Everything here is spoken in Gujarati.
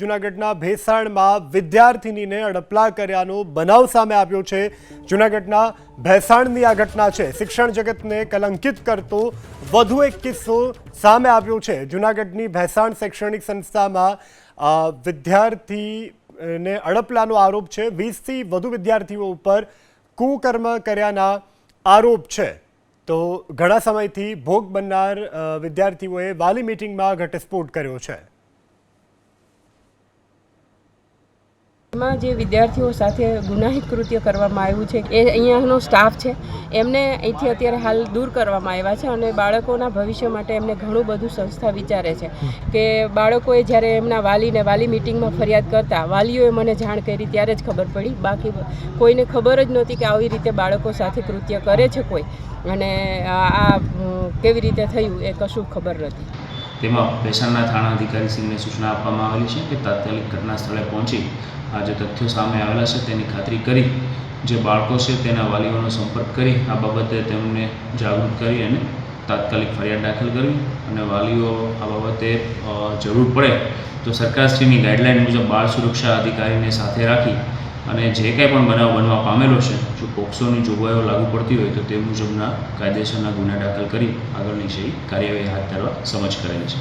જૂનાગઢના ભેસાણમાં વિદ્યાર્થિનીને અડપલા કર્યાનો બનાવ સામે આવ્યો છે. જુનાગઢના ભેસાણની આ ઘટના છે. શિક્ષણ જગતને કલંકિત કરતો વધુ એક કિસ્સો સામે આવ્યો છે. જુનાગઢની ભેસાણ શૈક્ષણિક સંસ્થામાં વિદ્યાર્થીને અડપલાનો આરોપ છે. વીસથી વધુ વિદ્યાર્થીઓ ઉપર કુકર્મ કર્યાના આરોપ છે. તો ઘણા સમયથી ભોગ બનનાર વિદ્યાર્થીઓએ વાલી મિટિંગમાં ઘટસ્ફોટ કર્યો છે. એમાં જે વિદ્યાર્થીઓ સાથે ગુનાહિત કૃત્ય કરવામાં આવ્યું છે એ અહીંયાનો સ્ટાફ છે. એમને અહીંથી અત્યારે હાલ દૂર કરવામાં આવ્યા છે અને બાળકોના ભવિષ્ય માટે એમને ઘણું બધું સંસ્થા વિચારે છે કે બાળકોએ જ્યારે એમના વાલીને વાલી મિટિંગમાં ફરિયાદ કરતા વાલીઓએ મને જાણ કરી ત્યારે જ ખબર પડી. બાકી કોઈને ખબર જ નહોતી કે આવી રીતે બાળકો સાથે કૃત્ય કરે છે કોઈ. અને આ, કેવી રીતે થયું એ કશું ખબર નથી. તેમાં ભેસાણના થાણા અધિકારી સિંહને સૂચના આપવામાં આવેલી છે કે તાત્કાલિક ઘટના સ્થળે પહોંચી આ જે તથ્યો સામે આવેલા છે તેની ખાતરી કરી જે બાળકો છે તેના વાલીઓનો સંપર્ક કરી આ બાબતે તેમને જાગૃત કરી અને તાત્કાલિક ફરિયાદ દાખલ કરવી અને વાલીઓ આ બાબતે જરૂર પડે તો સરકારશ્રીની ગાઈડલાઇન મુજબ બાળ સુરક્ષા અધિકારીને સાથે રાખી અને જે કંઈ પણ બનાવ બનવા પામેલો છે, જો પોક્સોની જોગવાઈઓ લાગુ પડતી હોય તો તે મુજબના કાયદેસરના ગુના દાખલ કરી આગળની જે કાર્યવાહી હાથ ધરવા સમજ કરેલી છે.